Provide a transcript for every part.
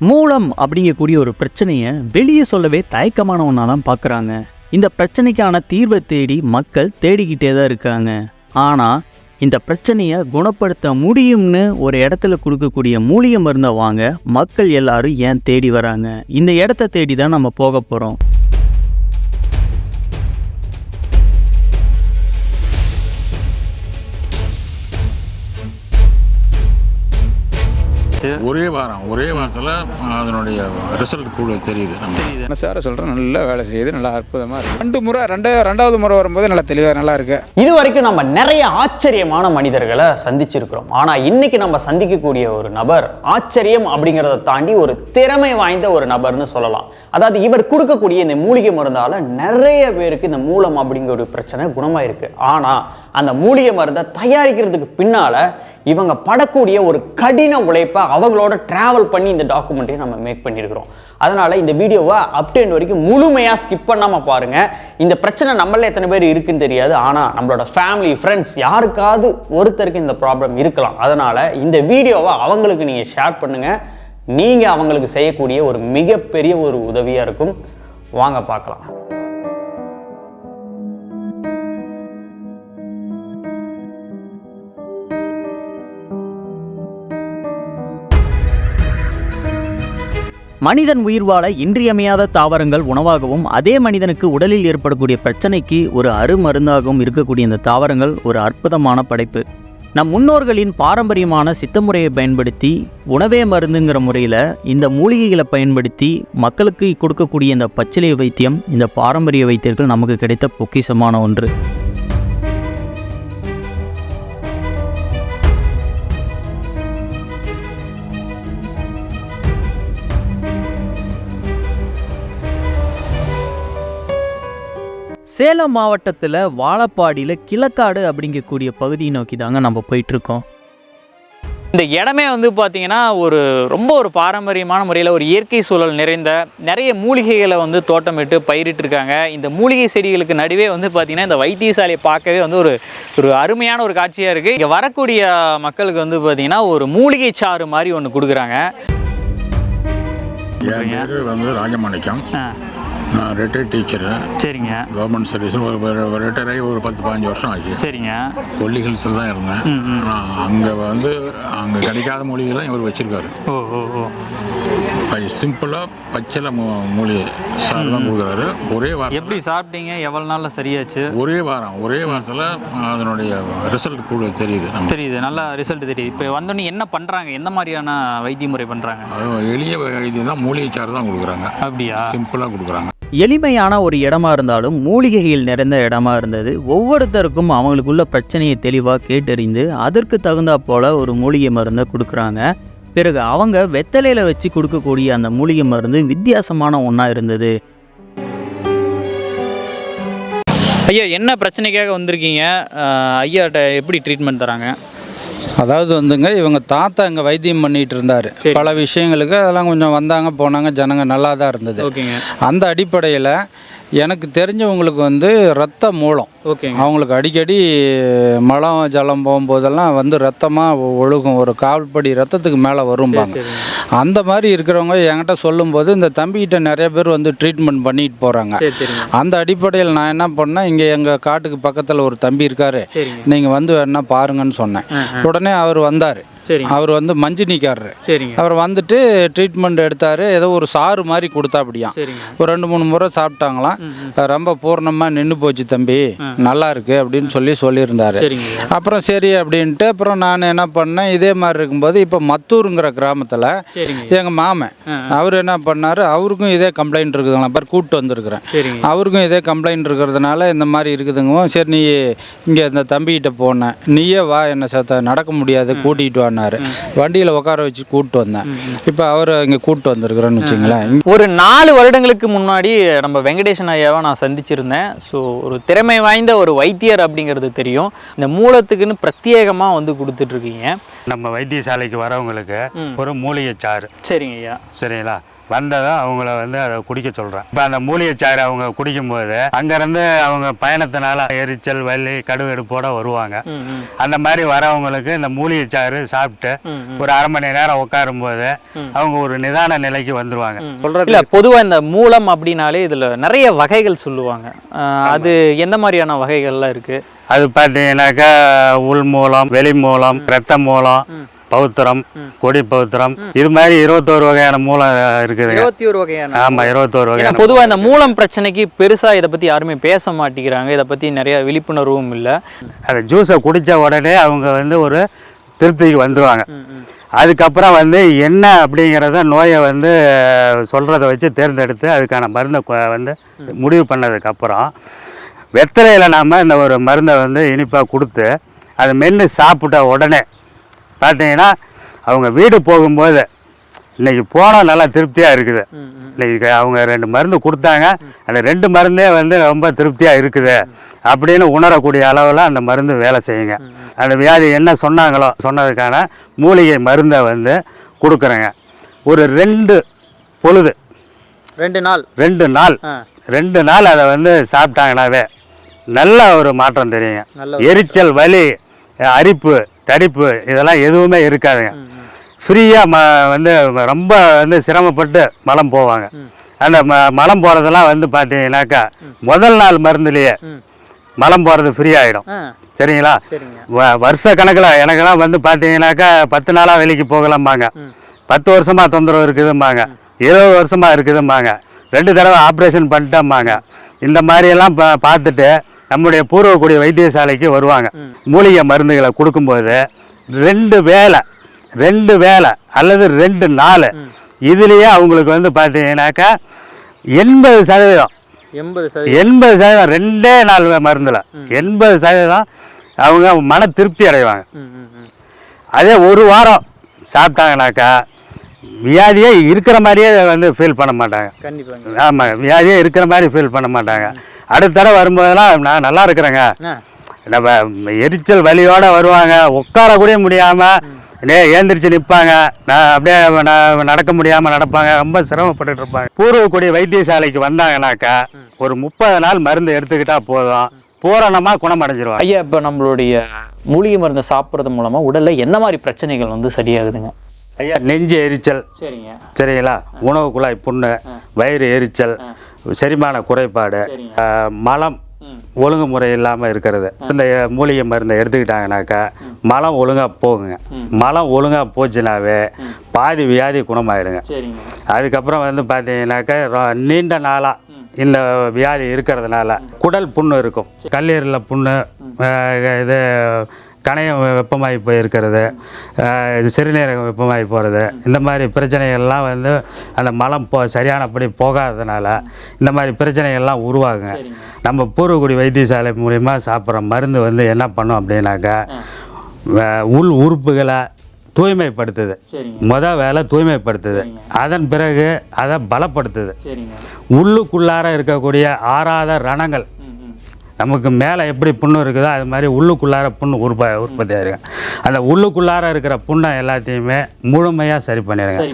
மூலம் அப்படிங்கக்கூடிய ஒரு பிரச்சனையை வெளியே சொல்லவே தயக்கமான ஒன்றா தான் பார்க்குறாங்க. இந்த பிரச்சனைக்கான தீர்வை தேடி மக்கள் தேடிக்கிட்டே தான் இருக்காங்க ஆனால் இந்த பிரச்சனையை குணப்படுத்த முடியும்னு ஒரு இடத்துல கொடுக்கக்கூடிய மூலிகை மருந்தை வாங்க மக்கள் எல்லாரும் ஏன் தேடி வராங்க? இந்த இடத்த தேடி தான் நம்ம போக போகிறோம் ஒரே வாரம் ஒரே வாரத்தில் அதனுடைய ரிசல்ட் கூட தெரியுது நம்ம மனசார சொல்கிறேன் நல்லா வேலை செய்யுது நல்லா அற்புதமாக இருக்குது ரெண்டு முறை ரெண்டே ரெண்டாவது முறை வரும்போது நல்லா தெளிவாக நல்லா இருக்கு. இது வரைக்கும் நம்ம நிறைய ஆச்சரியமான மனிதர்களை சந்திச்சிருக்கிறோம். ஆனா இன்னைக்கு நம்ம சந்திக்கக்கூடிய ஒரு நபர் ஆச்சரியம் அப்படிங்கிறத தாண்டி ஒரு திறமை வாய்ந்த ஒரு நபர்னு சொல்லலாம். அதாவது இவர் கொடுக்கக்கூடிய இந்த மூலிகை மருந்தால நிறைய பேருக்கு இந்த மூலம் அப்படிங்கிற ஒரு பிரச்சனை குணமாயிருக்கு. ஆனா அந்த மூலிகை மருந்தை தயாரிக்கிறதுக்கு பின்னால இவங்க படக்கூடிய ஒரு கடின உழைப்பை அவங்களோட ட்ராவல் பண்ணி இந்த டாக்குமெண்ட்டை நம்ம மேக் பண்ணியிருக்கிறோம் அதனால் இந்த வீடியோவை அப்டேண்ட் வரைக்கும் முழுமையாக ஸ்கிப் பண்ணாமல் பாருங்கள் இந்த பிரச்சனை நம்மள எத்தனை பேர் இருக்குன்னு தெரியாது. ஆனால் நம்மளோட ஃபேமிலி ஃப்ரெண்ட்ஸ் யாருக்காவது ஒருத்தருக்கு இந்த ப்ராப்ளம் இருக்கலாம். அதனால் இந்த வீடியோவை அவங்களுக்கு நீங்கள் ஷேர் பண்ணுங்கள் நீங்கள் அவங்களுக்கு செய்யக்கூடிய ஒரு மிகப்பெரிய ஒரு உதவியாக இருக்கும். வாங்க பார்க்கலாம். மனிதன் உயிர் வாழ இன்றியமையாத தாவரங்கள் உணவாகவும் அதே மனிதனுக்கு உடலில் ஏற்படக்கூடிய பிரச்சனைக்கு ஒரு அருமருந்தாகவும் இருக்கக்கூடிய இந்த தாவரங்கள் ஒரு அற்புதமான படைப்பு. நம் முன்னோர்களின் பாரம்பரியமான சித்த முறையை பயன்படுத்தி உணவே மருந்துங்கிற முறையில் இந்த மூலிகைகளை பயன்படுத்தி மக்களுக்கு கொடுக்கக்கூடிய இந்த பச்சிலை வைத்தியம் இந்த பாரம்பரிய வைத்தியர்கள் நமக்கு கிடைத்த பொக்கிஷமான ஒன்று. சேலம் மாவட்டத்தில் வாழப்பாடியில் கிழக்காடு அப்படிங்கக்கூடிய பகுதியை நோக்கி தாங்க நம்ம போயிட்டுருக்கோம். இந்த இடமே வந்து பார்த்தீங்கன்னா ஒரு ரொம்ப ஒரு பாரம்பரியமான முறையில் ஒரு இயற்கை சூழல் நிறைந்த நிறைய மூலிகைகளை வந்து தோட்டமிட்டு பயிரிட்டு இருக்காங்க இந்த மூலிகை செடிகளுக்கு நடுவே வந்து பார்த்தீங்கன்னா இந்த வைத்தியசாலையை பார்க்கவே வந்து ஒரு ஒரு அருமையான ஒரு காட்சியாக இருக்குது இங்கே வரக்கூடிய மக்களுக்கு வந்து பார்த்தீங்கன்னா ஒரு மூலிகை சாறு மாதிரி ஒன்று கொடுக்குறாங்க. என் பேர் வந்து ராஜமாணிக்கம். நான் ரிட்டையர்ட் டீச்சர் சரிங்க. கவர்மெண்ட் சர்வீஸ் ஒரு ரிட்டையர் ஆகி ஒரு பத்து பதினஞ்சு வருஷம் ஆச்சு. சரிங்க. கொல்லி ஹில்ஸில் தான் இருந்தேன். ஆனால் அங்கே வந்து அங்கே கிடைக்காத மூலிகைலாம் இவர் வச்சிருக்காரு. ஓ ஓ ஓ. சிம்பிளாக பச்சைல மூ மூலிகை சார் தான் கொடுக்குறாரு. ஒரே வாரம் எப்படி சாப்பிட்டீங்க? எவ்வளோ நாளில் சரியாச்சு? ஒரே வாரம் ஒரே வாரத்தில் அதனுடைய ரிசல்ட் கூட தெரியுது தெரியுது நல்லா ரிசல்ட் தெரியுது. இப்போ வந்தோடனே என்ன பண்ணுறாங்க எந்த மாதிரியான வைத்திய முறை பண்ணுறாங்க எளிய வைத்தியம் தான் மூலிகை சாறு தான் கொடுக்குறாங்க. அப்படியா? சிம்பிளாக கொடுக்குறாங்க. எளிமையான ஒரு இடமா இருந்தாலும் மூலிகைகள் நிறைந்த இடமா இருந்தது. ஒவ்வொருத்தருக்கும் அவங்களுக்குள்ள பிரச்சனையை தெளிவாக கேட்டறிந்து அதற்கு தகுந்தா போல ஒரு மூலிகை மருந்தை கொடுக்குறாங்க. பிறகு அவங்க வெத்தலையில் வச்சு கொடுக்கக்கூடிய அந்த மூலிகை மருந்து வித்தியாசமான ஒன்றா இருந்தது. ஐயா என்ன பிரச்சனைக்காக வந்திருக்கீங்க? ஐயாட்ட எப்படி ட்ரீட்மெண்ட் தராங்க? அதாவது வந்துங்க இவங்க தாத்தா இங்கே வைத்தியம் பண்ணிட்டு இருந்தார். பல விஷயங்களுக்கு அதெல்லாம் கொஞ்சம் வந்தாங்க போனாங்க ஜனங்க நல்லா தான் இருந்தது. ஓகேங்க. அந்த அடிப்படையில் எனக்கு தெரிஞ்சவங்களுக்கு வந்து ரத்த மூலம். ஓகேங்க. அவங்களுக்கு அடிக்கடி மலம் ஜலம் போகும்போதெல்லாம் வந்து ரத்தமாக ஒழுகும். ஒரு கால்படி ரத்தத்துக்கு மேலே வரும்பாங்க. அந்த மாதிரி இருக்கிறவங்க என்கிட்ட சொல்லும்போது இந்த தம்பிக்கிட்ட நிறைய பேர் வந்து ட்ரீட்மெண்ட் பண்ணிட்டு போகிறாங்க அந்த அடிப்படையில் நான் என்ன பண்ணேன் இங்கே எங்கள் காட்டுக்கு பக்கத்தில் ஒரு தம்பி இருக்காரு. நீங்கள் வந்து வேணா பாருங்கன்னு சொன்னேன். உடனே அவர் வந்தார். சரிங்க. அவர் வந்து மஞ்சினிக்காரரு. சரிங்க. அவர் வந்துட்டு ட்ரீட்மெண்ட் எடுத்தார். ஏதோ ஒரு சாறு மாதிரி கொடுத்தாப்படியாம் சரிங்க. ஒரு ரெண்டு மூணு முறை சாப்பிட்டாங்களாம். ரொம்ப பூர்ணமாக நின்று போச்சு தம்பி. நல்லா இருக்கு அப்படின்னு சொல்லி சொல்லியிருந்தாரு. அப்புறம் சரி அப்படின்ட்டு அப்புறம் நான் என்ன பண்ணேன் இதே மாதிரி இருக்கும்போது இப்போ மத்தூருங்கிற கிராமத்தில் எங்கள் மாமன் அவர் என்ன பண்ணார் அவருக்கும் இதே கம்ப்ளைண்ட் இருக்குதுங்களா பார் கூப்பிட்டு வந்திருக்கிறேன். அவருக்கும் இதே கம்ப்ளைண்ட் இருக்கிறதுனால இந்த மாதிரி இருக்குதுங்க சரி நீ இங்கே இந்த தம்பிக்கிட்ட போனேன் நீயே வா என்ன சேர்த்த நடக்க முடியாது கூட்டிகிட்டு வானாரு வண்டியில் உட்கார வச்சு கூப்பிட்டு வந்தேன். இப்போ அவர் இங்கே கூப்பிட்டு வந்திருக்கிறேன்னு வச்சுங்களேன். ஒரு நாலு வருடங்களுக்கு முன்னாடி நம்ம வெங்கடேசன் ஐயாவை நான் சந்திச்சிருந்தேன். ஸோ ஒரு திறமை வாய்ந்த ஒரு வைத்தியர் அப்படிங்கிறது தெரியும். இந்த மூலத்துக்குன்னு பிரத்யேகமாக வந்து கொடுத்துட்ருக்கீங்க நம்ம வைத்தியசாலைக்கு வரவங்களுக்கு ஒரு மூலிகை சாறு. சரிங்க ஐயா. சரிங்களா? வந்ததும் அவங்கள வந்து அதை குடிக்க சொல்கிறேன் இப்போ அந்த மூலிகை சாறு அவங்க குடிக்கும்போது அங்கேருந்து அவங்க பயணத்தினால எரிச்சல் வலி கடுவெடுப்போட வருவாங்க. அந்த மாதிரி வரவங்களுக்கு இந்த மூலிகை சாறு சாப்பிட்டு ஒரு அரை மணி நேரம் உட்காரும்போது அவங்க ஒரு நிதான நிலைக்கு வந்துருவாங்க. சொல்றது இல்ல பொதுவா இந்த மூலம் அப்படின்னாலே இதுல நிறைய வகைகள் சொல்லுவாங்க. அது எந்த மாதிரியான வகைகள்லாம் இருக்கு? அது பார்த்தீங்கன்னாக்கா உள் மூலம் வெளி மூலம் இரத்த மூலம் பௌத்திரம் கொடி பௌத்திரம் இது மாதிரி இருபத்தோரு வகையான மூலம் இருக்குதுங்க. இருபத்தி ஒரு வகையான ஆமா இருபத்தோரு வகையான பொதுவா இந்த மூலம். பிரச்சனைக்கு பெருசா இதை பத்தி யாருமே பேச மாட்டேங்கிறாங்க. இதை பத்தி நிறைய விழிப்புணர்வும் இல்ல. அந்த ஜூஸை குடித்த உடனே அவங்க வந்து ஒரு திருப்திக்கு வந்துடுவாங்க அதுக்கப்புறம் வந்து என்ன அப்படிங்கிறத நோயை வந்து சொல்கிறத வச்சு தேர்ந்தெடுத்து அதுக்கான மருந்தை வந்து முடிவு பண்ணதுக்கப்புறம் வெத்தலையில் நாம் இந்த ஒரு மருந்தை வந்து இனிப்பாக கொடுத்து அதை மென்று சாப்பிட்ட உடனே பார்த்தீங்கன்னா அவங்க வீடு போகும்போது இன்னைக்கு போனால் நல்லா திருப்தியாக இருக்குது. இன்னைக்கு அவங்க ரெண்டு மருந்து கொடுத்தாங்க. அந்த ரெண்டு மருந்தே வந்து ரொம்ப திருப்தியாக இருக்குது. அப்படின்னு உணரக்கூடிய அளவில் அந்த மருந்து வேலை செய்யுங்க. அந்த வியாதி என்ன சொன்னாங்களோ சொன்னதுக்கான மூலிகை மருந்தை வந்து கொடுக்குறேங்க. ஒரு ரெண்டு பொழுது. ரெண்டு நாள். ரெண்டு நாள். ரெண்டு நாள் அதை வந்து சாப்பிட்டாங்கனாவே நல்ல ஒரு மாற்றம் தெரியுங்க. எரிச்சல் வலி அரிப்பு தடிப்பு இதெல்லாம் எதுவுமே இருக்காதுங்க. ஃப்ரீயாக ம. வந்து ரொம்ப வந்து சிரமப்பட்டு மலம் போவாங்க. அந்த ம மலம் போகிறதெல்லாம் வந்து பார்த்தீங்கன்னாக்கா முதல் நாள் மருந்துலேயே மலம் போகிறது ஃப்ரீ ஆகிடும் ஆ, சரிங்களா? வருஷ கணக்கில் எனக்கெல்லாம் வந்து பார்த்தீங்கன்னாக்கா பத்து நாளாக வெளிக்கு போகலாம்பாங்க. பத்து வருஷமா தொந்தரவு இருக்குதும்பாங்க. இருபது வருஷமா இருக்குதும்பாங்க. ரெண்டு தடவை ஆப்ரேஷன் பண்ணிட்டோம்பாங்க. இந்த மாதிரியெல்லாம் பா பார்த்துட்டு நம்முடைய பூர்வக்குடி வைத்தியசாலைக்கு வருவாங்க. மூலிகை மருந்துகளை கொடுக்கும்போது ரெண்டு வேலை ரெண்டு வேலை அல்லது ரெண்டு நாள் இதுலேயே அவங்களுக்கு வந்து பார்த்தீங்கன்னாக்கா எண்பது சதவீதம். எண்பது சதவீதம். எண்பது சதவீதம் ரெண்டே நாள் மருந்தில். எண்பது சதவீதம் அவங்க மன திருப்தி அடைவாங்க. அதே ஒரு வாரம் சாப்பிட்டாங்கனாக்கா வியாதியே இருக்கிற மாதிரியே வந்து ஃபீல் பண்ண மாட்டாங்க. கண்டிப்பாங்க ஆமாம் வியாதியே இருக்கிற மாதிரி ஃபீல் பண்ண மாட்டாங்க. அடுத்த தடவை வரும்போதெல்லாம் நான் நல்லா இருக்கிறேங்க. நம்ம எரிச்சல் வலியோட வருவாங்க. உட்கார கூட முடியாமல் நே ஏந்திரிச்சு நிற்பாங்க நான் அப்படியே ந- நடக்க முடியாமல் நடப்பாங்க. ரொம்ப சிரமப்பட்டுட்டு இருப்பாங்க. பூர்வக்குடி வைத்தியசாலைக்கு வந்தாங்கனாக்கா ஒரு முப்பது நாள் மருந்து எடுத்துக்கிட்டா போதும். பூரணமாக குணமடைஞ்சிருவாங்க. ஐயா இப்போ நம்மளுடைய மூலிகை மருந்தை சாப்பிட்றது மூலமா உடல்ல என்ன மாதிரி பிரச்சனைகள் வந்து சரியாகுதுங்க? ஐயா நெஞ்சு எரிச்சல். சரிங்க. சரிங்களா? உணவு குழாய் புண்ணு வயிறு எரிச்சல் செரிமான குறைபாடு மலம் ஒழுங்குமுறை இல்லாமல் இருக்கிறது. இந்த மூலிகை மருந்தை எடுத்துக்கிட்டாங்கனாக்கா மலம் ஒழுங்காக போகுங்க. மலம் ஒழுங்காக போச்சுனாவே பாதி வியாதி குணமாயிடுங்க. அதுக்கப்புறம் வந்து பார்த்தீங்கன்னாக்கா நீண்ட நாளாக இந்த வியாதி இருக்கிறதுனால குடல் புண்ணு இருக்கும். கல்லீரலில் புண்ணு இது கணையம் வெப்பமாகி போயிருக்கிறது. சிறுநீரகம் வெப்பமாகி போகிறது இந்த மாதிரி பிரச்சனைகள்லாம் வந்து அந்த மலம் போ சரியானபடி போகாததுனால இந்த மாதிரி பிரச்சனைகள்லாம் உருவாகுங்க. நம்ம பூர்வக்குடி வைத்தியசாலை மூலிமா சாப்பிட்ற மருந்து வந்து என்ன பண்ணும் அப்படின்னாக்கா உள் உறுப்புகளை தூய்மைப்படுத்துது. சரிங்க. முத வேலை தூய்மைப்படுத்துது. அதன் பிறகு அதை பலப்படுத்துது. உள்ளுக்குள்ளார இருக்கக்கூடிய ஆறாத ரணங்கள் நமக்கு மேலே எப்படி புண்ணு இருக்குதோ அது மாதிரி உள்ளுக்குள்ளார புண்ணு உற்ப உற்பத்தி ஆயிருங்க அந்த உள்ளுக்குள்ளார இருக்கிற புண்ணை எல்லாத்தையுமே முழுமையாக சரி பண்ணிடுங்க.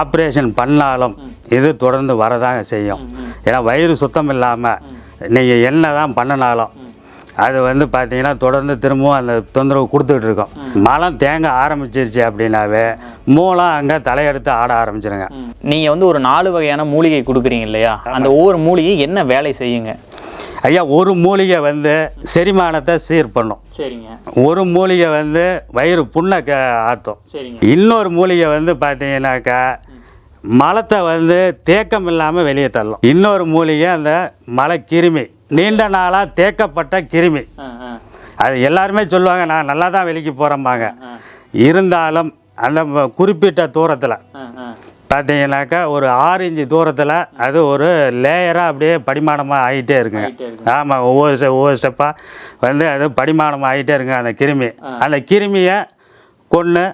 ஆப்ரேஷன் பண்ணாலும் இது தொடர்ந்து வரதாங்க செய்யும். ஏன்னா வயிறு சுத்தம் இல்லாமல் நீங்கள் என்ன தான் பண்ணினாலும் அது வந்து பார்த்தீங்கன்னா தொடர்ந்து திரும்பவும் அந்த தொந்தரவு கொடுத்துட்டு இருக்கோம். மலம் தேங்க ஆரம்பிச்சிருச்சு அப்படின்னாவே மூலம் அங்கே தலையெடுத்து ஆட ஆரம்பிச்சிருங்க. நீங்க வந்து ஒரு நாலு வகையான மூலிகை கொடுக்குறீங்க இல்லையா? அந்த ஒவ்வொரு மூலிகை என்ன வேலை செய்யுங்க? ஐயா ஒரு மூலிகை வந்து செரிமானத்தை சீர் பண்ணும். சரிங்க. ஒரு மூலிகை வந்து வயிறு புண்ணை க ஆற்றும் சரிங்க. இன்னொரு மூலிகை வந்து பார்த்தீங்கன்னாக்கா மலத்தை வந்து தேக்கம் இல்லாமல் வெளியே தள்ளும். இன்னொரு மூலிகை அந்த மலை கிருமி நீண்ட நாளாக தேக்கப்பட்ட கிருமி. அது எல்லாருமே சொல்லுவாங்க நான் நல்லா தான் வெளிக்கு போகிறேம்பாங்க இருந்தாலும் அந்த குறிப்பிட்ட தூரத்தில் பார்த்தீங்கன்னாக்கா ஒரு ஆறு இன்ச்சு தூரத்தில் அது ஒரு லேயராக அப்படியே படிமானமாக ஆகிட்டே இருக்குங்க. ஆமாம் ஒவ்வொரு ஸ்டெ ஒவ்வொரு ஸ்டெப்பாக வந்து அது படிமானமாக ஆகிட்டே இருக்குங்க அந்த கிருமி. அந்த கிருமியை கொன்று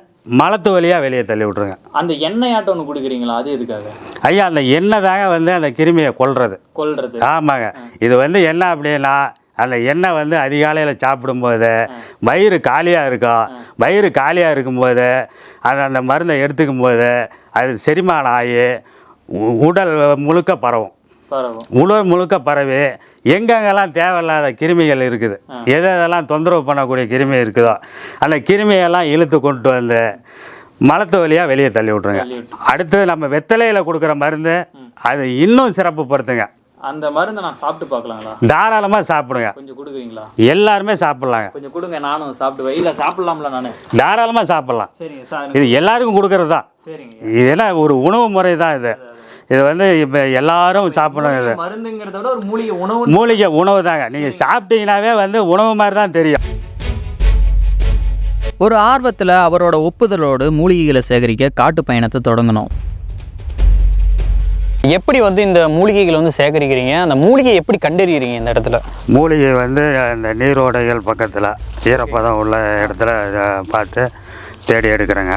மலத்து வழியாக வெளியே தள்ளி விட்ருங்க அந்த எண்ணெய் ஆட்டம் ஒன்று கொடுக்குறீங்களா? அது எதுக்காக? ஐயா அந்த எண்ணெய் தாங்க வந்து அந்த கிருமியை கொல்றது. கொல்றது. ஆமாங்க. இது வந்து என்ன அப்படின்னா அந்த எண்ணெய் வந்து அதிகாலையில் சாப்பிடும்போது வயிறு காலியாக இருக்கும் வயிறு காலியாக இருக்கும்போது அது அந்த மருந்தை எடுத்துக்கும் போது அது செரிமானம் ஆகி உடல் முழுக்க பரவும். உடல் முழுக்க பரவி எங்கெங்கெல்லாம் தேவையில்லாத கிருமிகள் இருக்குது எது எதெல்லாம் தொந்தரவு பண்ணக்கூடிய கிருமி இருக்குதோ அந்த கிருமியெல்லாம் இழுத்து கொண்டு வந்து மலத்து வழியாக வெளியே தள்ளி விட்ருங்க அடுத்தது நம்ம வெத்தலையில் கொடுக்குற மருந்து அது இன்னும் சிறப்பு படுத்துங்க அந்த மருந்தை நான் சாப்பிட்டு பார்க்கலாங்களா தாராளமாக சாப்பிடுங்க. கொஞ்சம் கொடுக்குறீங்களா? எல்லாருமே சாப்பிட்லாங்க. கொஞ்சம் கொடுங்க நானும் சாப்பிடுவேன் இல்லை சாப்பிடலாம்ல நான். தாராளமாக சாப்பிட்லாம். சரிங்க சார். இது எல்லாருக்கும் கொடுக்கறது? தான் சரிங்க. இது என்ன ஒரு உணவு முறை தான் இது. இது வந்து இப்போ எல்லாரும் சாப்பிடணும் இது. மருந்துங்கிறத விட ஒரு மூலிகை உணவு மூலிகை உணவு தாங்க. நீங்கள் சாப்பிட்டீங்கன்னாவே வந்து உணவு மாதிரி தான் தெரியும். ஒரு ஆர்வத்தில் அவரோட ஒப்புதலோடு மூலிகைகளை சேகரிக்க காட்டு பயணத்தை தொடங்கினோம் எப்படி வந்து இந்த மூலிகைகளை வந்து சேகரிக்கிறீங்க? அந்த மூலிகையை எப்படி கண்டறிகிறீங்க இந்த இடத்துல? மூலிகை வந்து அந்த நீரோடைகள் பக்கத்தில் ஈரப்பதம் உள்ள இடத்துல பார்த்து தேடி எடுக்கிறேங்க.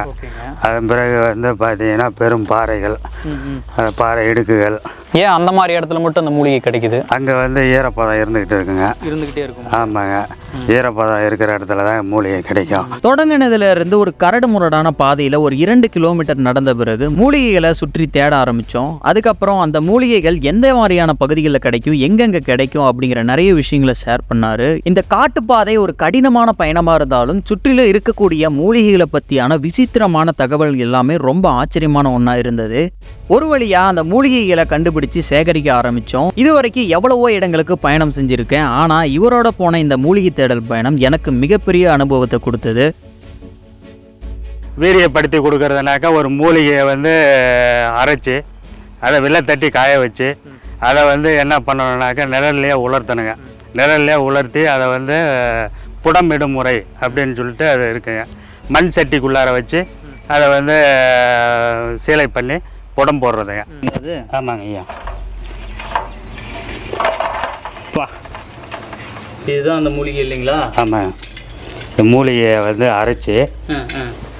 அதன் பிறகு வந்து பார்த்தீங்கன்னா பெரும் பாறைகள் பாறை இடுக்குகள். ஏன் அந்த மாதிரி இடத்துல மட்டும் அந்த மூலிகை கிடைக்குது? அங்கே வந்து ஈரப்பதம் இருந்துக்கிட்டு இருக்குங்க. இருந்துகிட்டே இருக்கும்? ஆமாங்க. ஈரப்பதம் இருக்கிற இடத்துல தான் மூலிகை கிடைக்கும். தொடங்கினதுல இருந்து ஒரு கரடு முரடான பாதையில் ஒரு இரண்டு கிலோமீட்டர் நடந்த பிறகு மூலிகைகளை சுற்றி தேட ஆரம்பித்தோம் அதுக்கப்புறம் அந்த மூலிகைகள் எந்த மாதிரியான பகுதிகளில் கிடைக்கும் எங்கெங்கே கிடைக்கும் அப்படிங்கிற நிறைய விஷயங்களை ஷேர் பண்ணாரு. இந்த காட்டுப்பாதை ஒரு கடினமான பயணமாக இருந்தாலும் சுற்றிலும் இருக்கக்கூடிய மூலிகைகளை பற்றியான விசித்திரமான தகவல் எல்லாமே ரொம்ப ஆச்சரியமான ஒன்றா இருந்தது. ஒரு வழியாக அந்த மூலிகைகளை கண்டுபிடிச்சு சேகரிக்க ஆரம்பித்தோம் இது வரைக்கும் எவ்வளவோ இடங்களுக்கு பயணம் செஞ்சுருக்கேன். ஆனால் இவரோட போன இந்த மூலிகை தேடல் பயணம் எனக்கு மிகப்பெரிய அனுபவத்தை கொடுத்தது. வீரியப்படுத்தி கொடுக்கறதுனாக்கா ஒரு மூலிகையை வந்து அரைச்சி அதை வெள்ளை தட்டி காய வச்சு அதை வந்து என்ன பண்ணணுன்னாக்கா நிழல்லையே உலர்த்தணுங்க. நிழல்லையே உலர்த்தி அதை வந்து புடமிடும் முறை அப்படின்னு சொல்லிட்டு அது இருக்குங்க. மண் சட்டிக்குள்ளார வச்சு அதை வந்து சீலை பண்ணி புடம் போடுறதுங்க. ஆமாங்க ஐயா. இதுதான் அந்த மூலிகை இல்லைங்களா? ஆமாம் இந்த மூலிகையை வந்து அரைச்சி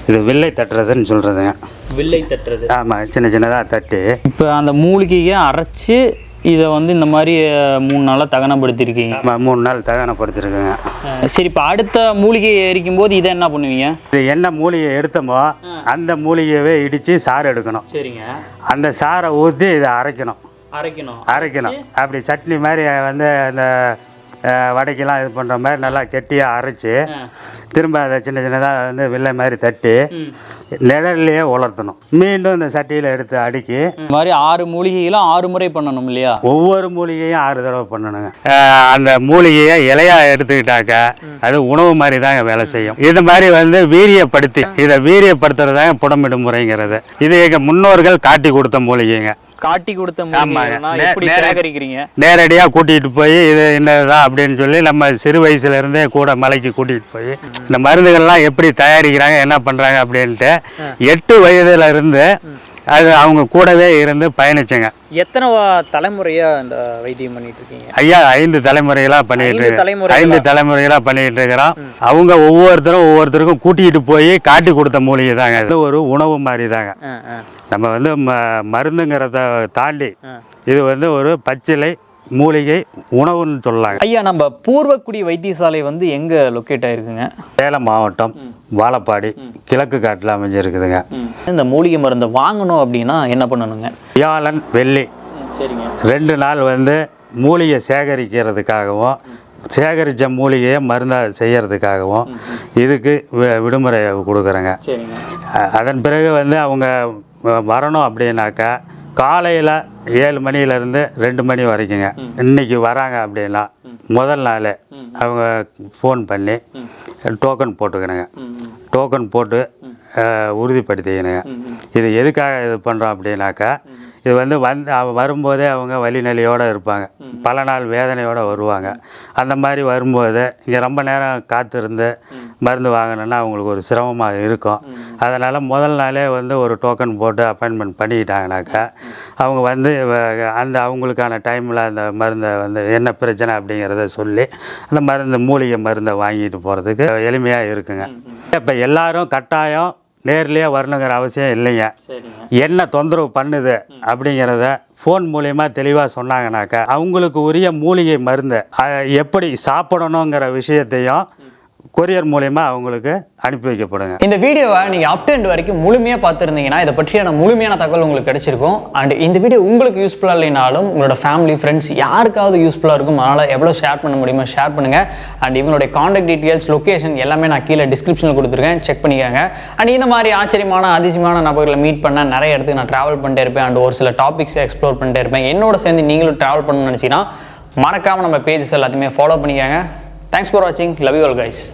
இது வில்லை தட்டுறதுன்னு சொல்கிறதுங்க வில்லை தட்டுறது. ஆமாம் சின்ன சின்னதாக தட்டி. இப்போ அந்த மூலிகையை அரைச்சு இதை வந்து இந்த மாதிரி மூணு நாளாக தகனப்படுத்தியிருக்கீங்க ஆமாம் மூணு நாள் தகனப்படுத்திருக்குங்க. சரி இப்போ அடுத்த மூலிகையை எரிக்கும் போது இதை என்ன பண்ணுவீங்க? இது என்ன மூலிகை எடுத்தோமோ அந்த மூலிகையவே இடித்து சாறு எடுக்கணும். சரிங்க. அந்த சாறை ஊற்றி இதை அரைக்கணும். அரைக்கணும். அரைக்கணும். அப்படி சட்னி மாதிரி வந்து அந்த வடைக்கெல்லாம் இது பண்ணுற மாதிரி நல்லா கெட்டியாக அரைச்சி திரும்ப அதை சின்ன சின்னதாக வந்து வில்லை மாதிரி தட்டி நிழல்லையே உலர்த்தணும். மீண்டும் இந்த சட்டியில் எடுத்து அடுக்கி இந்த மாதிரி ஆறு மூலிகைகளும் ஆறு முறை பண்ணணும் இல்லையா? ஒவ்வொரு மூலிகையும் ஆறு தடவை பண்ணணுங்க. அந்த மூலிகையை இலையா எடுத்துக்கிட்டாக்க அது உணவு மாதிரி தாங்க வேலை செய்யும். இது மாதிரி வந்து வீரியப்படுத்தி இதை வீரியப்படுத்துறது தாங்க புடமிடும் முறைங்கிறது. இது எங்கள் முன்னோர்கள் காட்டி கொடுத்த மூலிகைங்க. காட்டி கொடுத்த சேகரிக்கிறீங்க? நேரடியாக கூட்டிகிட்டு போய் இது என்னதான் அப்படின்னு சொல்லி நம்ம சிறு வயசுல இருந்தே கூட மலைக்கு கூட்டிகிட்டு போய் இந்த மருந்துகள்லாம் எப்படி தயாரிக்கிறாங்க என்ன பண்ணுறாங்க அப்படின்ட்டு எட்டு வயதுல இருந்து அது அவங்க கூடவே இருந்து பயணிச்சேங்க. எத்தனை தலைமுறையா இந்த வைத்தியம் பண்ணிட்டு இருக்கீங்க ஐயா ஐந்து தலைமுறைகளா பண்ணிட்டு ஐந்து தலைமுறைகளா? பண்ணிட்டு இருக்கிறோம். அவங்க ஒவ்வொருத்தரும் ஒவ்வொருத்தருக்கும் கூட்டிகிட்டு போய் காட்டி கொடுத்த மூலிகை தாங்க இது ஒரு உணவு மாதிரி தாங்க நம்ம வந்து மருந்துங்கிறத தாண்டி இது வந்து ஒரு பச்சிலை மூலிகை உணவுன்னு சொல்லலாங்க ஐயா நம்ம பூர்வக்குடி வைத்தியசாலை வந்து எங்க லொக்கேட் ஆயிருக்குங்க? சேலம் மாவட்டம் வாழப்பாடி கிழக்கு காட்டில் அமைஞ்சிருக்குதுங்க. இந்த மூலிகை மருந்தை வாங்கணும் அப்படின்னா என்ன பண்ணணுங்க? வியாழன் வெள்ளி. சரிங்க. ரெண்டு நாள் வந்து மூலிகை சேகரிக்கிறதுக்காகவும் சேகரித்த மூலிகையை மருந்தாக செய்யறதுக்காகவும் இதுக்கு வி- விடுமுறை கொடுக்குறேங்க. அதன் பிறகு வந்து அவங்க வரணும் அப்படின்னாக்கா காலையில் ஏழு மணிலேருந்து ரெண்டு மணி வரைக்குங்க. இன்னைக்கு வராங்க அப்படின்னா முதல் நாள் அவங்க ஃபோன் பண்ணி டோக்கன் போட்டுக்கணுங்க. டோக்கன் போட்டு உறுதிப்படுத்திக்கணுங்க. இது எதுக்காக இது பண்ணுறோம் அப்படின்னாக்கா இது வந்து வந்து வரும்போதே அவங்க வலிநிலையோடு இருப்பாங்க. பல நாள் வேதனையோடு வருவாங்க. அந்த மாதிரி வரும்போது இங்கே ரொம்ப நேரம் காத்திருந்து மருந்து வாங்கணுன்னா அவங்களுக்கு ஒரு சிரமமாக இருக்கும். அதனால் முதல் நாளே வந்து ஒரு டோக்கன் போட்டு அப்பாயின்மெண்ட் பண்ணிக்கிட்டாங்கனாக்கா அவங்க வந்து அந்த அவங்களுக்கான டைமில் அந்த மருந்தை வந்து என்ன பிரச்சனை அப்படிங்கிறத சொல்லி அந்த மருந்து மூலிகை மருந்தை வாங்கிட்டு போகிறதுக்கு எளிமையாக இருக்குங்க. இப்போ எல்லாரும் கட்டாயம் நேர்லேயே வரணுங்கிற அவசியம் இல்லைங்க. என்ன தொந்தரவு பண்ணுது அப்படிங்கிறத ஃபோன் மூலயமா தெளிவாக சொன்னாங்கனாக்கா அவங்களுக்கு உரிய மூலிகை மருந்து எப்படி சாப்பிடணுங்கிற விஷயத்தையும் கொரியர் மூலயமா அவங்களுக்கு அனுப்பி வைக்கப்படுங்க. இந்த வீடியோவை நீங்கள் அப் வரைக்கும் முழுமையாக பார்த்துருந்தீங்கன்னா இதை பற்றியான முழுமையான தகவல் உங்களுக்கு கிடைச்சிருக்கும். அண்ட் இந்த வீடியோ உங்களுக்கு யூஸ்ஃபுல்லாக இல்லைனாலும் உங்களோட ஃபேமிலி ஃப்ரெண்ட்ஸ் யாருக்காவது யூஸ்ஃபுல்லாக இருக்கும் அதனால் எவ்வளோ ஷேர் பண்ண முடியுமோ ஷேர் பண்ணுங்கள் அண்ட் இவங்களுடைய காண்டாக்ட் டீட்டெயில்ஸ் லொக்கேஷன் எல்லாமே நான் கீழே டிஸ்கிரிப்ஷனில் கொடுத்துருக்கேன். செக் பண்ணிக்காங்க. அண்ட் இந்த மாதிரி ஆச்சரியமான அதிசயமான நபர்களை மீட் பண்ண நிறைய இடத்துக்கு நான் ட்ராவல் பண்ணிட்டே இருப்பேன். அண்ட் ஒரு சில டாபிக்ஸ் எக்ஸ்ப்ளோர் பண்ணிட்டே இருப்பேன். என்னோட சேர்ந்து நீங்களும் ட்ராவல் பண்ணணும்னு நினச்சிங்கன்னா மறக்காமல் நம்ம பேஜஸ் எல்லாத்தையுமே ஃபாலோ பண்ணிக்கோங்க. தேங்க்ஸ் ஃபார் வாட்சிங் லவ் யூ ஆல் கைஸ்